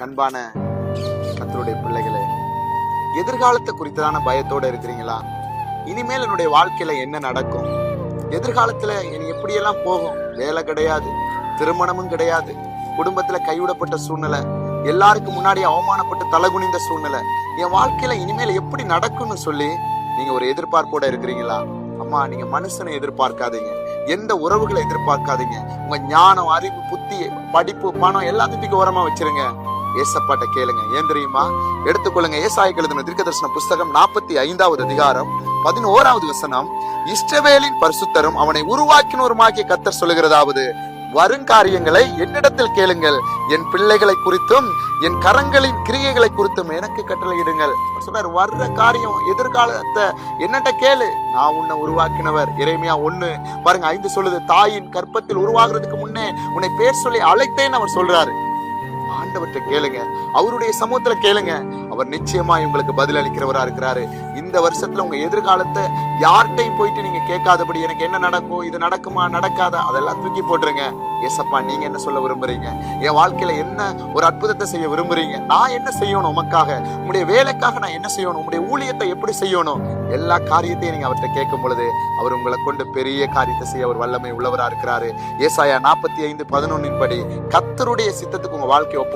கண்பான கத்தருடைய பிள்ளைகளே எதிர்காலத்தை குறித்ததான பயத்தோட இருக்கிறீங்களா? இனிமேல் என்னுடைய வாழ்க்கையில என்ன நடக்கும்? எதிர்காலத்துல இனி எப்படியெல்லாம் போகும்? வேலை கிடையாது திருமணமும் கிடையாது குடும்பத்துல கைவிடப்பட்ட சூழ்நிலை எல்லாருக்கும் முன்னாடி அவமானப்பட்டு தலகுனிந்த சூழ்நிலை என் வாழ்க்கையில இனிமேல் எப்படி நடக்கும்னு சொல்லி நீங்க ஒரு எதிர்பார்ப்போட இருக்கிறீங்களா? அம்மா நீங்க மனுஷனை எதிர்பார்க்காதீங்க. எந்த உறவுகளை எதிர்பார்க்காதீங்க. உங்க ஞானம் அறிவு புத்தி படிப்பு பணம் எல்லாத்தையும் ஓரமா வச்சிருங்க. ஏசப்பாட்ட கேளுங்க. ஏன் தெரியுமா? எடுத்துக்கொள்ளுங்க. ஏசாய்க்கு எழுதின தீர்க்கதரிசன புஸ்தகம் நாற்பத்தி ஐந்தாவது அதிகாரம் பதினோராவது வசனம். இஷ்டவேலின் பரிசுத்தரும் அவனை உருவாக்கினோருமாகிய கத்தர் சொல்லுகிறதாவது வருங்காரியங்களை என்னிடத்தில் கேளுங்கள். என் பிள்ளைகளை குறித்தும் என் கரங்களின் கிரியைகளை குறித்தும் எனக்கு கட்டளையிடுங்கள் அவர் சொல்றாரு வர்ற காரியம் எதிர்காலத்தை என்னட்ட கேளு. நான் உன்னை உருவாக்கினவர். இறைமையா ஒண்ணு பாருங்க ஐந்து சொல்லுது தாயின் கற்பத்தில் உருவாகிறதுக்கு முன்னே உன்னை பேர் சொல்லி அழைத்தேன்னு அவர் சொல்றாரு. ஆண்டவற்றை கேளுங்க. அவருடைய சமூகத்துல கேளுங்க. அவர் நிச்சயமா உங்களுக்கு பதில் அளிக்கிறவரா இருக்கிறாரு. இந்த வருஷத்துல உங்க எதிர்காலத்தை யார்கிட்டையும் போயிட்டு நீங்க கேட்காதபடி எனக்கு என்ன நடக்கும் இது நடக்குமா நடக்காதா அதெல்லாம் தூக்கி போட்டுருங்க. ஏசப்பா நீங்க என்ன சொல்ல விரும்புறீங்க? என் வாழ்க்கையில என்ன ஒரு அற்புதத்தை செய்ய விரும்புறீங்க? நான் என்ன செய்யணும் உமக்காக? உங்களுடைய வேலைக்காக நான் என்ன செய்யணும்? உங்களுடைய ஊழியத்தை எப்படி செய்யணும்? எல்லா காரியத்தையும் நீங்க அவர்கிட்ட கேட்கும் பொழுது அவர் உங்களை கொண்டு பெரிய காரியத்தை செய்ய அவர் வல்லமை உள்ளவரா இருக்கிறாரு. ஏசாயா நாற்பத்தி ஐந்து பதினொன்னின் படி கத்தருடைய சித்தத்துக்கு உங்க வாழ்க்கையை ஒப்பு